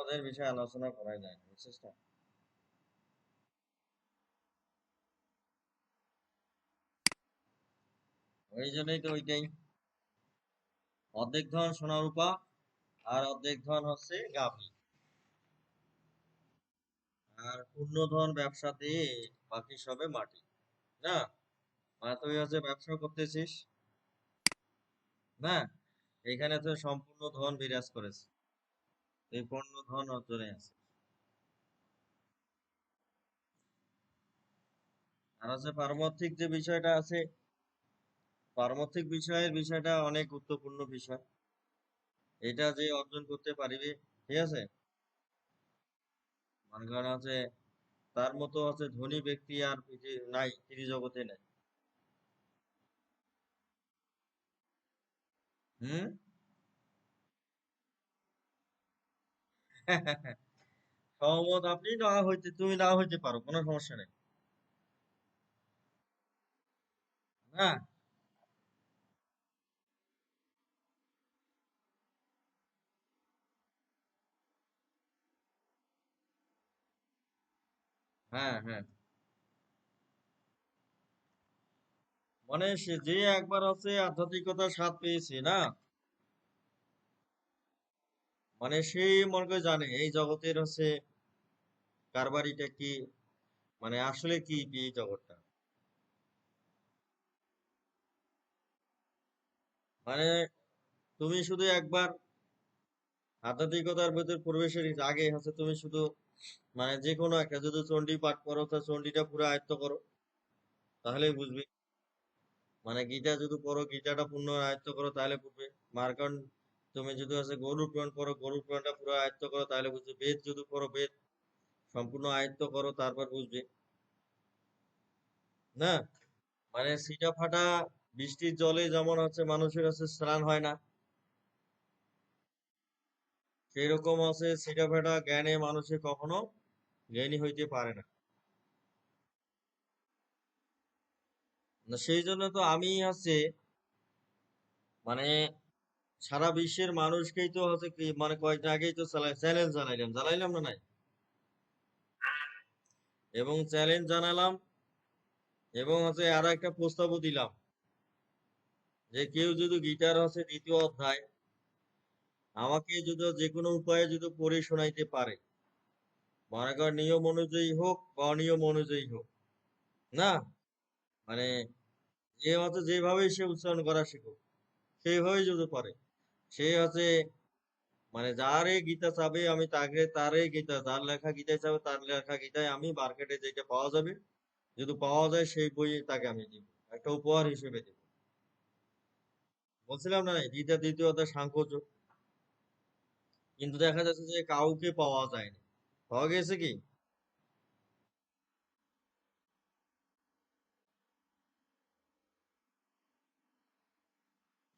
ওদের বিষয়ে আলোচনা করা যায় বুঝছিস না ওই জন্যই তো ওইটাই। অর্ধেক ধন সোনা রূপা আর অর্ধেক ধন হচ্ছে গাভী। আর পূর্ণ ধন ব্যবসাতে বাকি সবে মাটি, না? মানে তুই হচ্ছে ব্যবসা করতেছিস, না? এখানে তো সম্পূর্ণ ধন বিরাজ করেছে। এই পূর্ণ ধন অর্জনে আছে। আর হচ্ছে পারমার্থিক যে বিষয়টা আছে, পারমার্থিক বিষয়ের বিষয়টা অনেক গুরুত্বপূর্ণ বিষয়। এটা যে অর্জন করতে পারিবে, ঠিক আছে? মনে করেন হচ্ছে তার মতো আছে ধনী ব্যক্তি আর নাই, তিনি জগতে নাই। হুম? সহমত আপনি না হইতে, তুমি না হইতে পারো, কোনো সমস্যা নেই। না? হ্যাঁ হ্যাঁ। মানে সে যে একবার হচ্ছে আধ্যাত্মিকতার স্বাদ পেয়েছে, না? মানে সেই মনে জানে, এই জগতের হচ্ছে কারবারিটা কি? মানে আসলে কি এই জগৎটা? মানে তুমি শুধু একবার আধ্যাত্মিকতার ভেতর প্রবেশের আগে হচ্ছে তুমি শুধু মানে যে কোনো একটা, যদি চণ্ডী পাঠ করো, তা চণ্ডীটা পুরো আয়ত্ত করো, তাহলেই বুঝবে। মানে গীতা যদি পড়ো, গীতাটা পূর্ণ আয়ত্ত করো, তাহলে বুঝবে। মার্কন তুমি যদি হচ্ছে গরুর পুরাণ পড়ো গরুর পুরাণটা পুরো আয়ত্ত করো, তাহলে বুঝবে, বেদ যদি পড়ো, বেদ সম্পূর্ণ আয়ত্ত করো, তারপর বুঝবে। না? মানে সিটা ফাটা বৃষ্টির জলে যেমন হচ্ছে মানুষের হচ্ছে স্নান হয় না সেই রকম আছে সিটা ফাটা জ্ঞানে মানুষের কখনো জ্ঞানী হইতে পারে না, সেই জন্য তো আমি হচ্ছে মানে সারা বিশ্বের মানুষকেই তো হচ্ছে মানে কয়েকদিন আগেই তো চ্যালেঞ্জ জানাইলাম। জানাইলাম না নাই? এবং চ্যালেঞ্জ জানালাম এবং হচ্ছে আরও একটা প্রস্তাবও দিলাম যে কেউ যদি গীতার হচ্ছে দ্বিতীয় অধ্যায় আমাকে যদি যে কোনো উপায়ে যদি পড়ে শোনাইতে পারে, মনে কর নিয়ম অনুযায়ী হোক বা অনিয়ম অনুযায়ী হোক, না? মানে যে হচ্ছে যেভাবে সে উচ্চারণ করা শিখুক, সেইভাবেই যদি পারে। সে হচ্ছে মানে যারে গীতা চাবে, আমি তাকে, তারে গীতা, যার লেখা গীতায় চাবে, তার লেখা গীতায় আমি মার্কেটে যেটা পাওয়া যাবে, যদি পাওয়া যায় সেই বই তাকে আমি দিব, একটা উপহার হিসেবে দিব। বলছিলাম না, গীতা দ্বিতীয় অধ্যায় সাংখ্যযোগ কিন্তু দেখা যাচ্ছে যে কাউকে পাওয়া যায়নি। পাওয়া গেছে কি?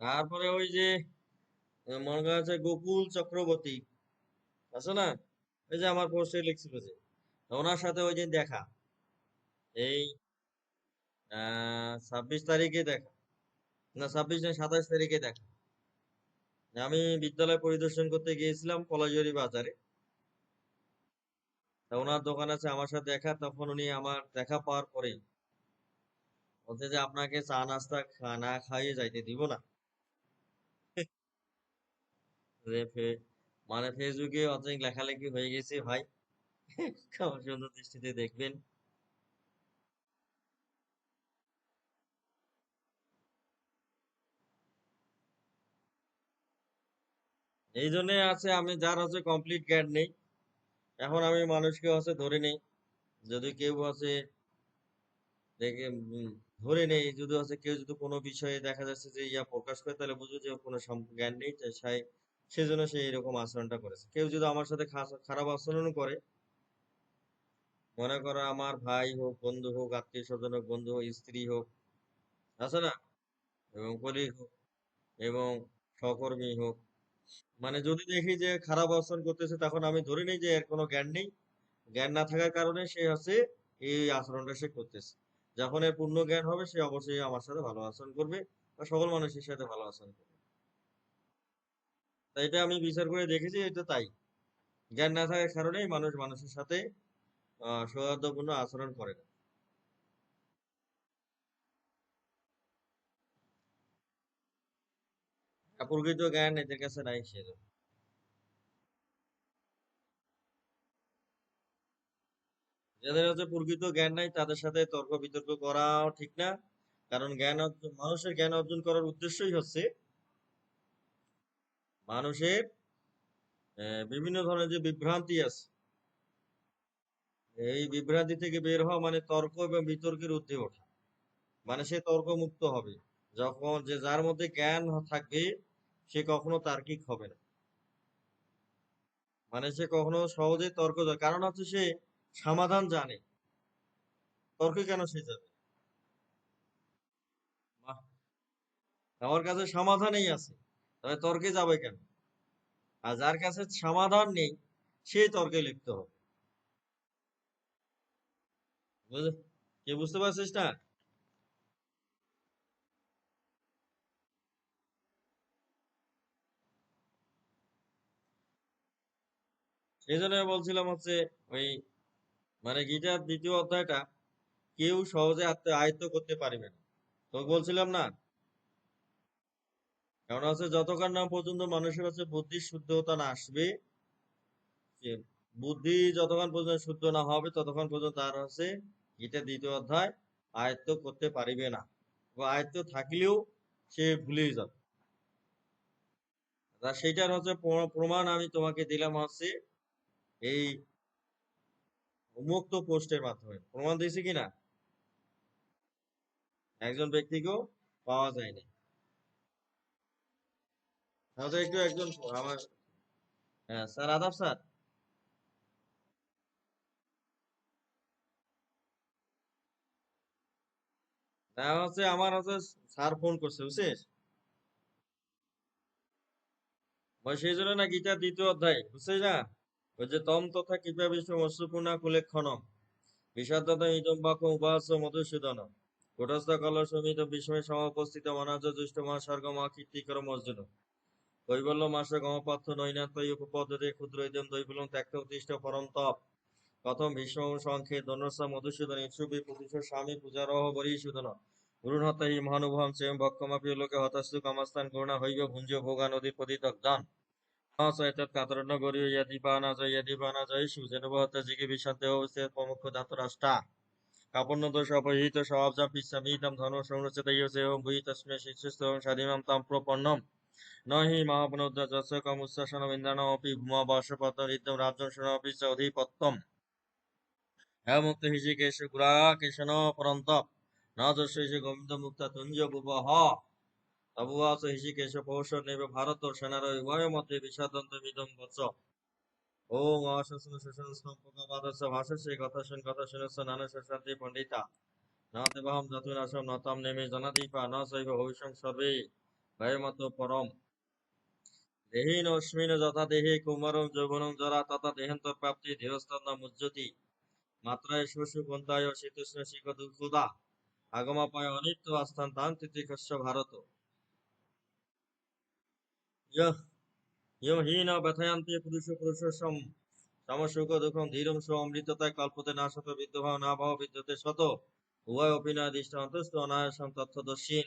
তারপরে ওই যে মনে করা আছে গোকুল চক্রবর্তী, আছে না? এই যে আমার পোস্টে লিখছিল যে, ওনার সাথে ওই দিন দেখা। এই ছাব্বিশ তারিখে দেখা। না, ছাব্বিশ না সাতাশ তারিখে দেখা। আমি বিদ্যালয় পরিদর্শন করতে গিয়েছিলাম কলাজুরি বাজারে। ওনার দোকান আছে, আমার সাথে দেখা। তখন উনি আমার দেখা পাওয়ার পরেই বলছে যে, আপনাকে চা নাস্তা না খাইয়ে যাইতে দিব না। মানে ফেসবুকে অনেক লেখালেখি হয়ে গেছে ভাই। সুন্দর দৃষ্টিতে দেখবেন। এই জন্য আছে, আমি যার হচ্ছে কমপ্লিট জ্ঞান নেই। এখন আমি মানুষকে হচ্ছে ধরে নেই। যদি কেউ আছে দেখে ধরে নেই, যদি হচ্ছে কেউ যদি কোনো বিষয়ে দেখা যাচ্ছে যে ইয়া প্রকাশ করে, তাহলে বুঝব যে কোনো জ্ঞান নেই। তাই সেজন্য সে এরকম আচরণটা করেছে। কেউ যদি আমার সাথে খারাপ আচরণ করে, মনে করো আমার ভাই হোক, বন্ধু হোক আত্মীয় স্বজন হোক, বন্ধু হোক, স্ত্রী হোক, আছে না? এবং কলিগ হোক, এবং সহকর্মী হোক মানে যদি দেখি যে খারাপ আচরণ করতেছে, তখন আমি ধরে নিই যে এর কোনো জ্ঞান নেই। জ্ঞান না থাকার কারণে সে হচ্ছে এই আচরণটা সে করতেছে। যখন এর পূর্ণ জ্ঞান হবে, সে অবশ্যই আমার সাথে ভালো আচরণ করবে, বা সকল মানুষের সাথে ভালো আচরণ করবে। এটা আমি বিচার করে দেখেছি, এটা তাই। জ্ঞান না থাকার কারণেই মানুষ মানুষের সাথে সৌহার্দ্যপূর্ণ আচরণ করে না। প্রকৃত জ্ঞান এদের কাছে নাই সেজন্য। যাদের হচ্ছে প্রকৃত জ্ঞান নাই, তাদের সাথে তর্ক বিতর্ক করাও ঠিক না। কারণ জ্ঞান মানুষের জ্ঞান অর্জন করার উদ্দেশ্যই হচ্ছে মানুষের বিভিন্ন ধরনের যে বিভ্রান্তি আছে, এই বিভ্রান্তি থেকে বের হওয়া মানে তর্ক এবং বিতর্কের ঊর্ধ্বে ওঠা। মানে সে তর্ক মুক্ত হবে। যখন যে যার মধ্যে জ্ঞান থাকবে সে কখনো তার্কিক হবে না। মানে সে কখনো সহজে তর্ক কারণ হচ্ছে সে সমাধান জানে। তর্কে কেন সে যাবে আমার কাছে সমাধানই আছে। তবে তর্কে যাবে কেন? আর যার কাছে সমাধান নেই, সেই তর্কে লিপ্ত হবে। কে বুঝতে পারছিস না? সেই জন্য বলছিলাম হচ্ছে ওই মানে গীতার দ্বিতীয় অধ্যায়টা কেউ সহজে আয়ত্ত করতে পারবে না। তো বলছিলাম না কারণ হচ্ছে যতক্ষণ না পর্যন্ত মানুষের হচ্ছে বুদ্ধির শুদ্ধতা না আসবে বুদ্ধি যতক্ষণ পর্যন্ত শুদ্ধ না হবে, ততক্ষণ পর্যন্ত তার হচ্ছে গীতার দ্বিতীয় অধ্যায় আয়ত্ত করতে পারিবে না। আয়ত্ত থাকলেও সে ভুলেই যাবে। তা সেইটার হচ্ছে প্রমাণ আমি তোমাকে দিলাম হচ্ছে এই উন্মুক্ত পোস্টের মাধ্যমে। প্রমাণ দিয়েছি কিনা? একজন ব্যক্তিকেও পাওয়া যায়নি। একটু একজন আমার হ্যাঁ স্যার আদাব স্যার। হচ্ছে আমার হচ্ছে স্যার ফোন করছে বুঝছিস? সেই জন্য না গীতা দ্বিতীয় অধ্যায় বুঝছিস না? ওই যে তম তথা কৃপা বিষ্ণু মৎস্যপূর্ণা কুলেক্ষণম বিষাদত ইদম বাক্য উপাস মধুসূদন। কুটস্থ সমিত বিস্ময় সমপস্থিত মনাজ দুষ্ট মহাসর্গ মা কীর্তিকর মর্জুন। কৈবল্য মাস গমপার্থ নৈনাত্য উপপদ্ধতি ক্ষুদ্র ইদম দৈবলং ত্যাক্ত উত্তিষ্ঠ পরম তপ। কথম ভীষ্ম সংখ্যে ধনুষ মধুসূদন ইচ্ছুবি পুরুষ স্বামী পূজারহ বরীসূদন। গুরুহত্তা হি মহানুভম স্বয়ং ভক্ষমাপি লোকে হতাস্তু কামাস্তান করুণা হইব ভুঞ্জ ভোগা নদী পতিতক দান কাতরণ্য ইয়াদিপানা জয় ইয়াদিপানা জয় বিশান্তে অবস্থিত প্রমুখ দাতরাষ্ট্রা কাপন্ন দোষ ধর্ম সংরচিত ইয়সে ভূয়ি তস্মে স্বাধীনম তাম প্রপন্নম ন হি মহাপনুদ্য যস্য কমুচ্ছাসন ভূমা বর্ষপত্ন ঋদ্ধম রাজ্যম চ অধিপত্যম। হে মুক্ত গুরা কেশন পরন্তপ ন গোবিন্দ মুক্ত তুঞ্জ বুবহ তবুয়াস পৌষ ভারত সেনার উভয় মতে বিষাদন্ত মিদম বচ অশাসন ভাষস্য কথা শুন কথা নানা পণ্ডিতা। ন দেবহম যতুনাশম ন তম নেমে জনাদীপা ন শৈব সর্বে। ভয়মত পরম। দেহীন অস্মিন যথা দেহে কুমারং যৌবনং জরা তথা প্রাপ্তি মুজ্জতি মাত্রায় শশু আগমাপায় অনিত্য আস্থান তান ভারত। হীন পুরুষ পুরুষ সম সমসুখ দুঃখম ধীরম সো অমৃততায় কল্পতে না শত বিদ্যভাব না ভাব বিদ্যতে শত। উভয় অভিনয় দৃষ্ট অন্তস্থ অনায়াসম তথ্যদর্শীন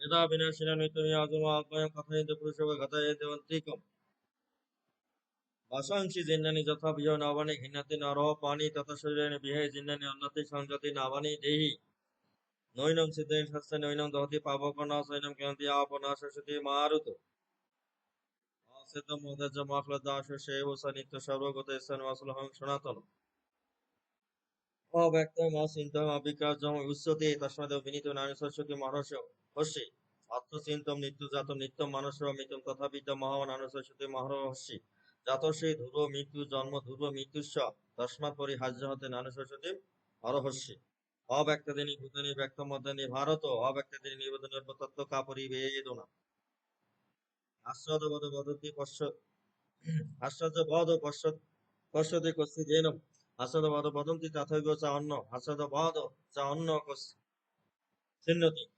বেদা বিনাশিনা নিত্যমি আজম আত্ময়ম কথয়িত পুরুষ ঘটায় দেবন্তিকম বাসাংশি জিন্নানি যথা বিয় নবানি ঘৃণাতি নরহ পানি তথা শরীরে বিহে জিন্নানি অন্নতি সংযতি নাবানি দেহি। নৈনম সিদ্ধেন শাস্ত্রে নৈনম দহতি পাবকর্ণ সৈনম কেন্তি আপনা সরস্বতী মারুত অসিদ্ধ মহদেজ মখলদাস সেব স নিত্য সর্বগত স্থান অসলহং সনাতন। অব্যক্তম অচিন্তম অবিকার্যম উচ্যতে তস্মাদ বিনীত নারী সরস্বতী মহর্ষ হস্যি আত্মচিন্তম নিত্যজাতম নিত্যম মানস মিতম তথাপিত মহান আনু সরস্বতী মহর্ষি জাতসে ধ্রুব মৃত্যু, জন্ম ধ্রুব মৃত্যুস্য তস্মাৎ পরিহার্য হতে নানুশোষতে অরহস্যে। অব্যক্তদিনী, ভূতানি ব্যক্ত ভারত অব্যক্তদিনী নিবেদনের তত্ত্ব কাপরি বেদনা। আশ্রদ বদ বদতি পশ্চ আশ্চর্য বদ পশ্চ পশ্যতে কস্তি জেন আশ্রদ বদ বদন্তি তথৈব চা অন্ন। আশ্রদ বদ চা অন্ন চিহ্নতি সুত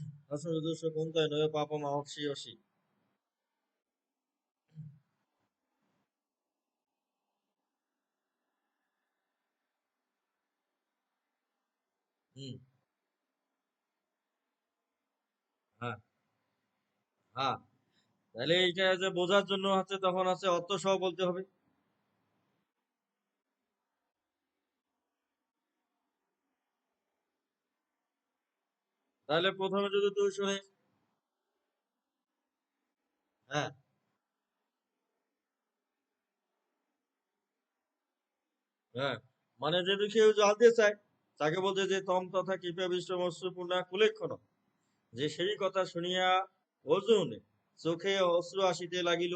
যু- তস্মাৎ যুদ্ধস্য কুন্তয় নয় পাপম অক্ষিয়সি হ্যাঁ হ্যাঁ তাহলে এইটা যে বোঝার জন্য হচ্ছে, তখন আছে অর্থ সহ বলতে হবে। তাহলে প্রথমে যদি তুই শুনে হ্যাঁ। হ্যাঁ মানে যদি কেউ জানতে চায়, তাকে বলতে যে তম তথা কৃপা বিশ্বমস্য পূর্ণা কুলেক্ষণ। যে সেই কথা শুনিয়া অর্জুন চোখে অশ্রু আসিতে লাগিল।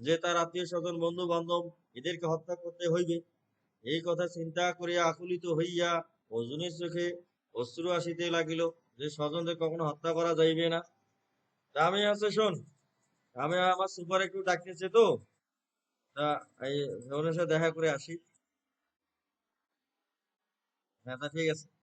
যে তার আত্মীয় স্বজন বন্ধু বান্ধব এদেরকে হত্যা করতে হইবে। এই কথা চিন্তা করিয়া আকুলিত হইয়া অর্জুনের চোখে অশ্রু আসিতে লাগিল যে স্বজনদের কখনো হত্যা করা যাইবে না। তা আমি আছে, শোন। আমি আমার সুপার একটু ডাকতেছে তো। তা, এই দেখা করে আসি। হ্যাঁ তা ঠিক আছে।